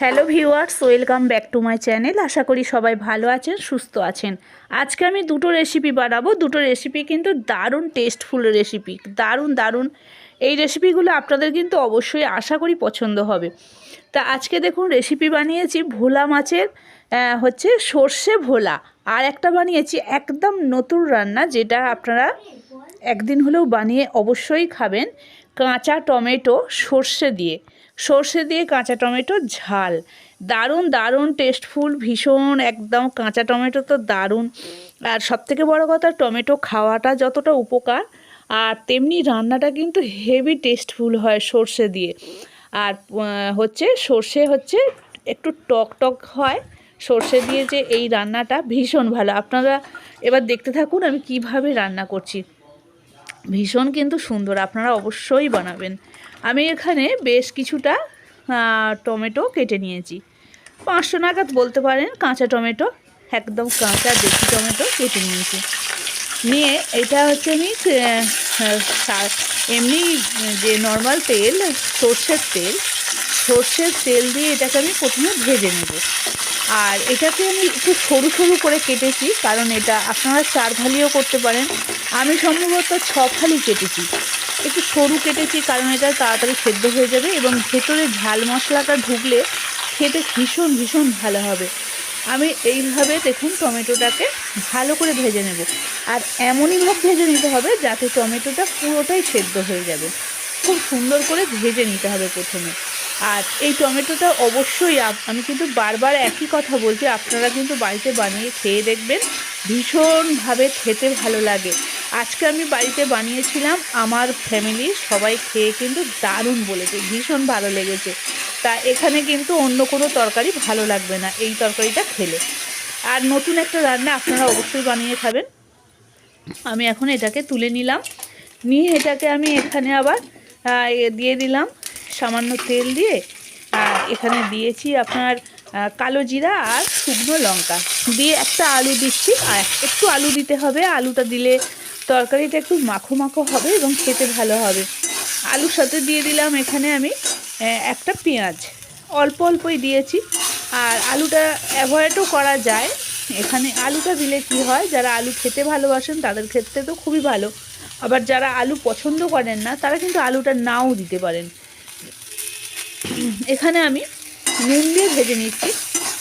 Hello viewers welcome back to my channel আশা করি সবাই ভালো আছেন, সুস্থ আছেন। আজকে আমি দুটো রেসিপি বানাবো। দুটো রেসিপি কিন্তু দারুণ টেস্টফুল রেসিপি দারুণ দারুণ। এই রেসিপিগুলো আপনাদের কিন্তু অবশ্যই আশা করি পছন্দ হবে। তা আজকে দেখুন রেসিপি বানিয়েছি ভোলা মাছের হচ্ছে সর্ষে ভোলা। আর একটা বানিয়েছি একদম নতুন রান্না, যেটা আপনারা একদিন হলেও বানিয়ে অবশ্যই খাবেন, কাঁচা টমেটো সর্ষে দিয়ে। সর্ষে দিয়ে কাঁচা টমেটো ঝাল। দারুণ দারুণ টেস্টফুল ভীষণ, একদম কাঁচা টমেটো তো দারুণ। আর সবথেকে বড় কথা, টমেটো খাওয়াটা যতটা উপকার, আর তেমনি রান্নাটা কিন্তু হেভি টেস্টফুল হয় সর্ষে দিয়ে। আর হচ্ছে সর্ষে হচ্ছে একটু টক টক হয়। সর্ষে দিয়ে যে এই রান্নাটা ভীষণ ভালো। আপনারা এবার দেখতে থাকুন আমি কীভাবে রান্না করছি। ভীষণ কিন্তু সুন্দর, আপনারা অবশ্যই বানাবেন। আমি এখানে বেশ কিছুটা টমেটো কেটে নিয়েছি। পাঁচশো নাগাদ বলতে পারেন কাঁচা টমেটো, একদম কাঁচা দেশি টমেটো কেটে নিয়েছি। নিয়ে এটা হচ্ছে আমি এমনি যে নর্মাল তেল, সর্ষের তেল সর্ষের তেল দিয়ে এটাকে আমি প্রথমে ভেজে নেব। আর এটাকে আমি একটু সরু সরু করে কেটেছি, কারণ এটা আপনারা চার ভালিও করতে পারেন। আমি সম্ভবত ছ ফালি কেটেছি। একটু সরু কেটেছি কারণ এটা তাড়াতাড়ি সেদ্ধ হয়ে যাবে এবং ভেতরে ঝাল মশলাটা ঢুকলে খেতে ভীষণ ভীষণ ভালো হবে। আমি এইভাবে দেখুন টমেটোটাকে ভালো করে ভেজে নেব। আর এমনইভাবে ভেজে নিতে হবে যাতে টমেটোটা পুরোটাই সেদ্ধ হয়ে যাবে। খুব সুন্দর করে ভেজে নিতে হবে প্রথমে। আর এই টমেটোটা অবশ্যই আমি কিন্তু বারবার একই কথা বলছি, আপনারা কিন্তু বাড়িতে বানিয়ে খেয়ে দেখবেন, ভীষণভাবে খেতে ভালো লাগে। আজকে আমি বাড়িতে বানিয়েছিলাম আমার ফ্যামিলি সবাই খেয়ে কিন্তু দারুণ বলেছে, ভীষণ ভালো লেগেছে। তা এখানে কিন্তু অন্য কোনো তরকারি ভালো লাগবে না, এই তরকারিটা খেলে। আর নতুন একটা রান্না আপনারা অবশ্যই বানিয়ে খাবেন। আমি এখন এটাকে তুলে নিলাম, নিয়ে এটাকে আমি এখানে আবার দিয়ে দিলাম সামান্য তেল দিয়ে, আর এখানে দিয়েছি আপনার কালো জিরা আর শুকনো লঙ্কা। দিয়ে একটা আলু দিচ্ছি, আর একটু আলু দিতে হবে। আলুটা দিলে তরকারিটা একটু মাখো মাখো হবে এবং খেতে ভালো হবে। আলুর সাথে দিয়ে দিলাম এখানে আমি একটা পেঁয়াজ। অল্প অল্পই দিয়েছি। আর আলুটা অ্যাভয়েডও করা যায়। এখানে আলুটা দিলে কি হয়, যারা আলু খেতে ভালোবাসেন তাদের ক্ষেত্রে তো খুবই ভালো। আবার যারা আলু পছন্দ করেন না, তারা কিন্তু আলুটা নাও দিতে পারেন। এখানে আমি নুন দিয়ে ভেজে নিচ্ছি।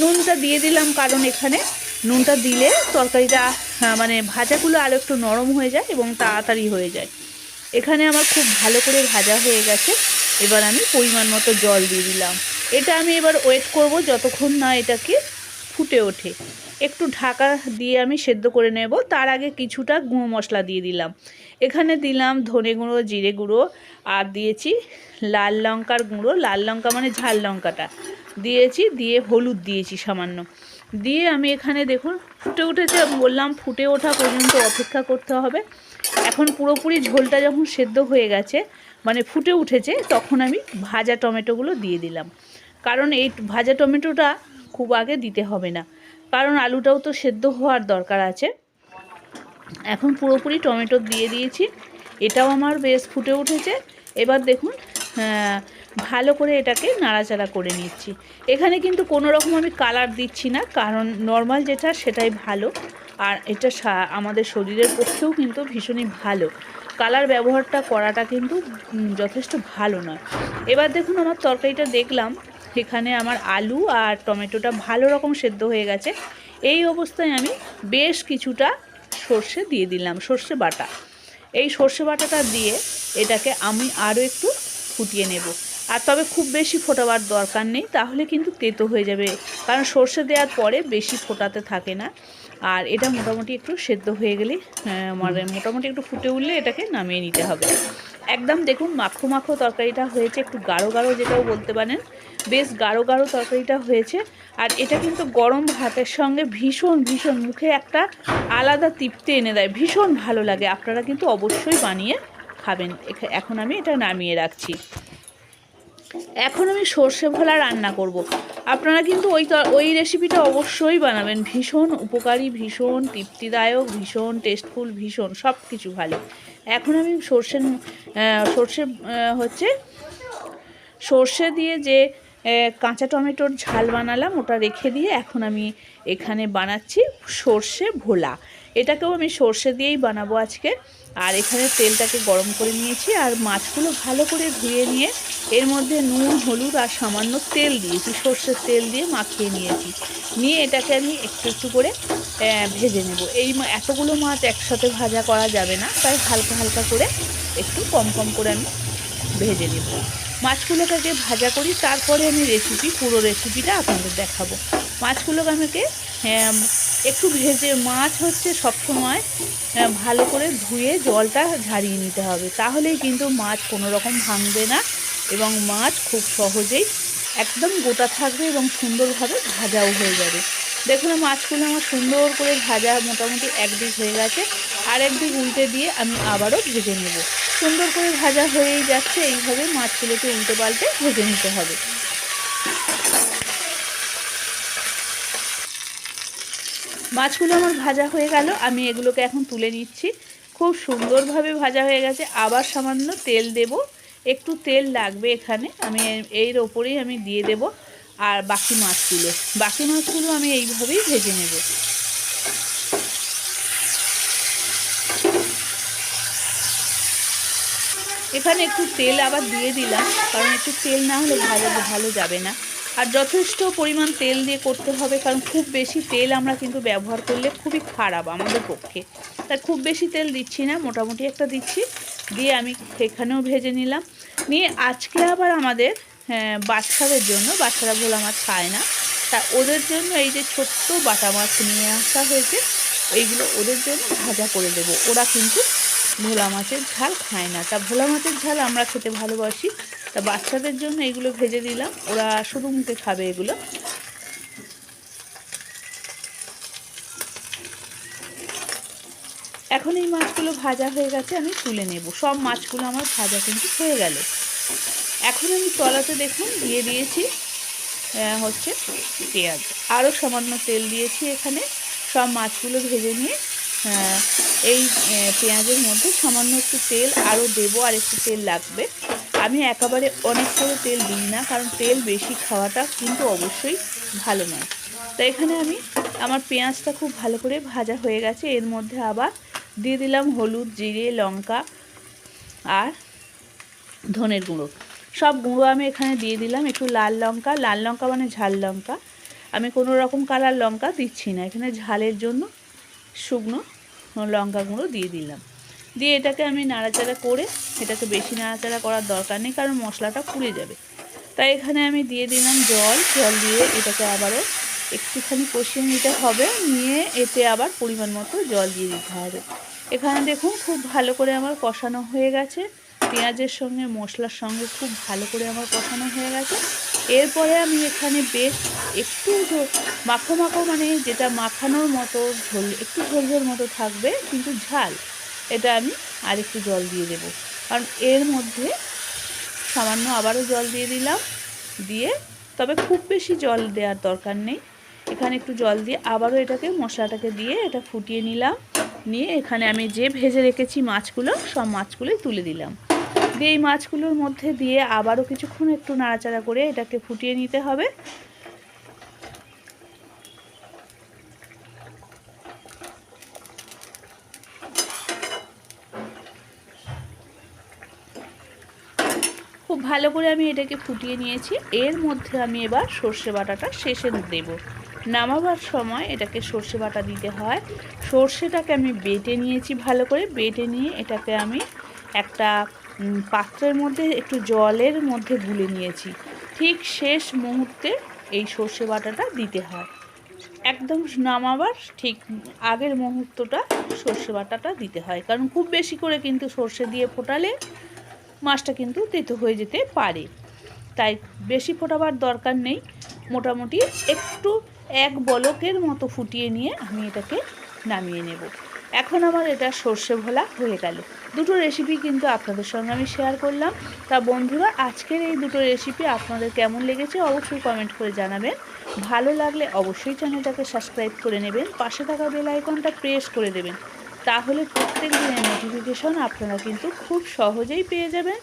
নুনটা দিয়ে দিলাম কারণ এখানে নুনটা দিলে তরকারিটা মানে ভাজাগুলো আরও একটু নরম হয়ে যায় এবং তাড়াতাড়ি হয়ে যায়। এখানে আমার খুব ভালো করে ভাজা হয়ে গেছে। এবার আমি পরিমাণ মতো জল দিয়ে দিলাম। এটা আমি এবার ওয়েট করব যতক্ষণ না এটাকে ফুটে ওঠে। একটু ঢাকা দিয়ে আমি সেদ্ধ করে নেব। তার আগে কিছুটা গুঁড়ো মশলা দিয়ে দিলাম। এখানে দিলাম ধনে গুঁড়ো, জিরে গুঁড়ো, আর দিয়েছি লাল লঙ্কার গুঁড়ো। লাল লঙ্কা মানে ঝাল লঙ্কাটা। দিয়েছি, দিয়ে হলুদ দিয়েছি সামান্য। দিয়ে আমি এখানে দেখুন, ফুটে উঠেছে বললাম ফুটে ওঠা পর্যন্ত অপেক্ষা করতে হবে। এখন পুরোপুরি ঝোলটা যখন সেদ্ধ হয়ে গেছে মানে ফুটে উঠেছে, তখন আমি ভাজা টমেটোগুলো দিয়ে দিলাম। কারণ এই ভাজা টমেটোটা খুব আগে দিতে হবে না। কারণ আলুটাও তো সেদ্ধ হওয়ার দরকার আছে। এখন পুরোপুরি টমেটো দিয়ে দিয়েছি। এটাও আমার বেশ ফুটে উঠেছে। এবার দেখুন ভালো করে এটাকে নাড়াচাড়া করে নিচ্ছি। এখানে কিন্তু কোনো রকম আমি কালার দিচ্ছি না, কারণ নর্মাল যেটা সেটাই ভালো। আর এটা আমাদের শরীরের পক্ষেও কিন্তু ভীষণই ভালো। কালার ব্যবহারটা করাটা কিন্তু যথেষ্ট ভালো নয়। এবার দেখুন, আমার তরকারিটা দেখলাম। এখানে আমার আলু আর টমেটোটা ভালো রকম সেদ্ধ হয়ে গেছে। এই অবস্থায় আমি বেশ কিছুটা সর্ষে দিয়ে দিলাম সর্ষে বাটা। এই সর্ষে বাটাটা দিয়ে এটাকে আমি আরও একটু ফুটিয়ে নেব। আর তবে খুব বেশি ফোটাবার দরকার নেই তাহলে কিন্তু তেতো হয়ে যাবে। কারণ সর্ষে দেওয়ার পরে বেশি ফোটাতে থাকে না। আর এটা মোটামুটি একটু সেদ্ধ হয়ে গেলে মানে মোটামুটি একটু ফুটে উঠলে এটাকে নামিয়ে নিতে হবে। একদম দেখুন মাখো মাখো তরকারিটা হয়েছে একটু গাঢ় গাঢ় যেটাও বলতে পারেন। বেশ গাঢ় গাঢ় তরকারিটা হয়েছে। আর এটা কিন্তু গরম ভাতের সঙ্গে ভীষণ ভীষণ মুখে একটা আলাদা তৃপ্তি এনে দেয়। ভীষণ ভালো লাগে। আপনারা কিন্তু অবশ্যই বানিয়ে খাবেন। এখা- এখন আমি এটা নামিয়ে রাখছি। এখন আমি সর্ষে ভোলা রান্না করব। আপনারা কিন্তু ওই ওই রেসিপিটা অবশ্যই বানাবেন। ভীষণ উপকারী, ভীষণ তৃপ্তিদায়ক, ভীষণ টেস্টফুল ভীষণ সব কিছু ভালো। এখন আমি সর্ষে সর্ষে হচ্ছে সর্ষে দিয়ে যে কাঁচা টমেটোর ঝাল বানালাম, ওটা রেখে দিয়ে এখন আমি এখানে বানাচ্ছি সর্ষে ভোলা। এটাকেও আমি সর্ষে দিয়েই বানাবো আজকে। আর এখানে তেলটাকে গরম করে নিয়েছি আর মাছগুলো ভালো করে ধুয়ে নিয়ে এর মধ্যে নুন, হলুদ আর সামান্য তেল দিয়েছি, সর্ষের তেল দিয়ে মাখিয়ে নিয়েছি। নিয়ে এটাকে আমি একটু একটু করে ভেজে নেব। এই এতগুলো মাছ একসাথে ভাজা করা যাবে না, তাই হালকা হালকা করে একটু কম কম করে আমি ভেজে নেব। মাছগুলোকে ভাজা করি, তারপরে আমি রেসিপি পুরো রেসিপিটা আপনাদের দেখাবো। মাছগুলোকে আমাকে একটু ভেজে, মাছ হচ্ছে সবসময় ভালো করে ধুয়ে জলটা ঝাড়িয়ে নিতে হবে। তাহলেই কিন্তু মাছ কোনো রকম ভাঙবে না এবং মাছ খুব সহজেই একদম গোটা থাকবে এবং সুন্দরভাবে ভাজাও হয়ে যাবে। দেখুন মাছগুলো আমার সুন্দর করে ভাজা মোটামুটি একদিক হয়ে গেছে। আর একদিক উল্টে দিয়ে আমি আবারও ভেজে নেব। সুন্দর করে ভাজা হয়েই যাচ্ছে, এইভাবে মাছগুলোকে উল্টে পাল্টে ভেজে নিতে হবে। মাছগুলো আমার ভাজা হয়ে গেল, আমি এগুলোকে এখন তুলে নিচ্ছি। খুব সুন্দরভাবে ভাজা হয়ে গেছে, আবার সামান্য তেল দেব। একটু তেল লাগবে এখানে, আমি এর ওপরেই আমি দিয়ে দেব, আর বাকি মাছগুলো। বাকি মাছগুলো আমি এইভাবেই ভেজে নেব। এখানে একটু তেল আবার দিয়ে দিলাম কারণ একটু তেল না হলে ভালো ভালো যাবে না। আর যথেষ্ট পরিমাণ তেল দিয়ে করতে হবে কারণ খুব বেশি তেল আমরা কিন্তু ব্যবহার করলে খুবই খারাপ আমাদের পক্ষে। তাই খুব বেশি তেল দিচ্ছি না মোটামুটি একটা দিচ্ছি দিয়ে আমি এখানেও ভেজে নিলাম। নিয়ে আজকে আবার আমাদের হ্যাঁ, বাচ্চাদের জন্য বাচ্চারা ভোলা মাছ খায় না তা ওদের জন্য এই যে ছোট্ট বাটা মাছ নিয়ে আসা হয়েছে এইগুলো ওদের জন্য ভাজা করে দেব। ওরা কিন্তু ভোলা মাছের ঝাল খায় না। তা ভোলা মাছের ঝাল আমরা খেতে ভালোবাসি। তা বাচ্চাদের জন্য এগুলো ভেজে দিলাম ওরা শুধু মুখে খাবে এগুলো। এখন এই মাছগুলো ভাজা হয়ে গেছে, আমি তুলে নেব। সব মাছগুলো আমার ভাজা কিন্তু হয়ে গেল। এখন আমি তলাতে দেখুন দিয়ে দিয়েছি হচ্ছে পেঁয়াজ। আরও সামান্য তেল দিয়েছি এখানে। সব মাছগুলো ভেজে নিয়ে এই পেঁয়াজের মধ্যে সামান্য একটু তেল, আরও দেবো আর একটু তেল লাগবে। আমি একেবারে অনেক করে তেল দিই না, কারণ তেল বেশি খাওয়াটা কিন্তু অবশ্যই ভালো নয়। তো এখানে আমি আমার পেঁয়াজটা খুব ভালো করে ভাজা হয়ে গেছে। এর মধ্যে আবার দিয়ে দিলাম হলুদ, জিরে, লঙ্কা আর ধনের গুঁড়ো। সব গুঁড়ো আমি এখানে দিয়ে দিলাম একটু লাল লঙ্কা। লাল লঙ্কা মানে ঝাল লঙ্কা। আমি কোনো রকম কালার লঙ্কা দিচ্ছি না। এখানে ঝালের জন্য শুকনো লঙ্কা গুঁড়ো দিয়ে দিলাম। দিয়ে এটাকে আমি নাড়াচাড়া করে এটাকে বেশি নাড়াচাড়া করার দরকার নেই, কারণ মশলাটা পুড়ে যাবে। তাই এখানে আমি দিয়ে দিলাম জল। জল দিয়ে এটাকে আবারও একটুখানি কষিয়ে নিতে হবে। নিয়ে এতে আবার পরিমাণ মতো জল দিয়ে দিতে হবে। এখানে দেখুন খুব ভালো করে আমার কষানো হয়ে গেছে। পেঁয়াজের সঙ্গে মশলার সঙ্গে খুব ভালো করে আমার কষানো হয়ে গেছে। এরপরে আমি এখানে বেশ একটু মাখো মাখো মানে যেটা মাখানোর মতো ঝোল, একটু ঝোল ঝোল মতো থাকবে, কিন্তু ঝাল, এটা আমি আর একটু জল দিয়ে দেব। কারণ এর মধ্যে সামান্য আবারও জল দিয়ে দিলাম, দিয়ে তবে খুব বেশি জল দেওয়ার দরকার নেই। এখানে একটু জল দিয়ে আবারও এটাকে, মশলাটাকে দিয়ে এটা ফুটিয়ে নিলাম, নিয়ে এখানে আমি যে ভেজে রেখেছি মাছগুলো, সব মাছগুলোই তুলে দিলাম। দিয়ে এই মাছগুলোর মধ্যে দিয়ে আবারও কিছুক্ষণ একটু নাড়াচাড়া করে এটাকে ফুটিয়ে নিতে হবে। খুব ভালো করে আমি এটাকে ফুটিয়ে নিয়েছি। এর মধ্যে আমি এবার সর্ষে বাটাটা শেষে দেব। নামাবার সময় এটাকে সর্ষে বাটা দিতে হয়। সর্ষেটাকে আমি বেটে নিয়েছি ভালো করে। বেটে নিয়ে এটাকে আমি একটা পাত্রের মধ্যে একটু জলের মধ্যে গুলে নিয়েছি। ঠিক শেষ মুহূর্তে এই সর্ষে বাটাটা দিতে হয়। একদম নামাবার ঠিক আগের মুহূর্তটা সর্ষে বাটাটা দিতে হয়। কারণ খুব বেশি করে কিন্তু সর্ষে দিয়ে ফোটালে মাছটা কিন্তু তেতো হয়ে যেতে পারে। তাই বেশি ফোটাবার দরকার নেই। মোটামুটি একটু এক বলকের মতো ফুটিয়ে নিয়ে আমি এটাকে নামিয়ে নেব। এখন আমার এটা সর্ষে ভোলা হয়ে গেল। দুটো রেসিপি কিন্তু আপনাদের সঙ্গে আমি শেয়ার করলাম। তা বন্ধুরা, আজকের এই দুটো রেসিপি আপনাদের কেমন লেগেছে অবশ্যই কমেন্ট করে জানাবেন। ভালো লাগলে অবশ্যই চ্যানেলটাকে সাবস্ক্রাইব করে নেবেন। পাশে থাকা বেল আইকনটা প্রেস করে দেবেন। তাহলে প্রত্যেক দিনের নোটিফিকেশন আপনারা কিন্তু খুব সহজেই পেয়ে যাবেন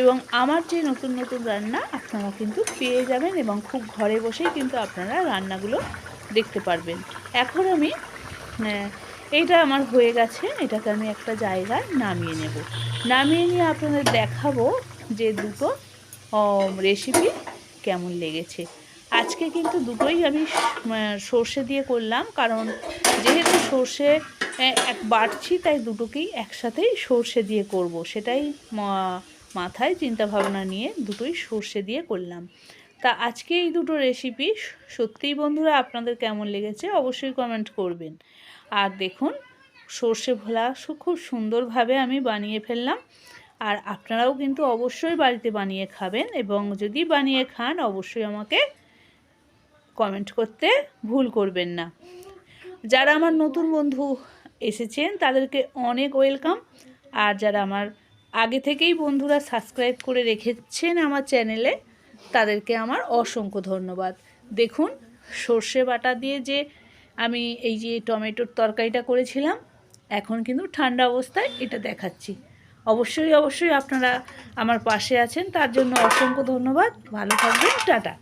এবং আমার যে নতুন নতুন রান্না, আপনারা কিন্তু পেয়ে যাবেন এবং খুব ঘরে বসেই কিন্তু আপনারা রান্নাগুলো দেখতে পারবেন। এখন আমি এইটা আমার হয়ে গেছে, এটাকে আমি একটা জায়গায় নামিয়ে নেব। নামিয়ে নিয়ে আপনাদের দেখাবো যে দুটো রেসিপি কেমন লেগেছে। আজকে কিন্তু দুটোই আমি সর্ষে দিয়ে করলাম, কারণ যেহেতু সর্ষে এক বাড়ছি তাই দুটোকেই একসাথেই সর্ষে দিয়ে করব। সেটাই মাথায় চিন্তা ভাবনা নিয়ে দুটোই সর্ষে দিয়ে করলাম। তা আজকে এই দুটো রেসিপি সত্যিই বন্ধুরা আপনাদের কেমন লেগেছে অবশ্যই কমেন্ট করবেন। আর দেখুন, সর্ষে ভোলা খুব সুন্দরভাবে আমি বানিয়ে ফেললাম। আর আপনারাও কিন্তু অবশ্যই বাড়িতে বানিয়ে খাবেন এবং যদি বানিয়ে খান, অবশ্যই আমাকে কমেন্ট করতে ভুল করবেন না। যারা আমার নতুন বন্ধু এসেছেন, তাদেরকে অনেক ওয়েলকাম আর যারা আমার আগে থেকেই বন্ধুরা সাবস্ক্রাইব করে রেখেছেন আমার চ্যানেলে তাদেরকে আমার অসংখ্য ধন্যবাদ। দেখুন, সর্ষে বাটা দিয়ে যে আমি এই যে টমেটোর তরকারিটা করেছিলাম, এখন কিন্তু ঠান্ডা অবস্থায় এটা দেখাচ্ছি। অবশ্যই অবশ্যই আপনারা আমার পাশে আছেন, তার জন্য অসংখ্য ধন্যবাদ। ভালো থাকবেন, টাটা।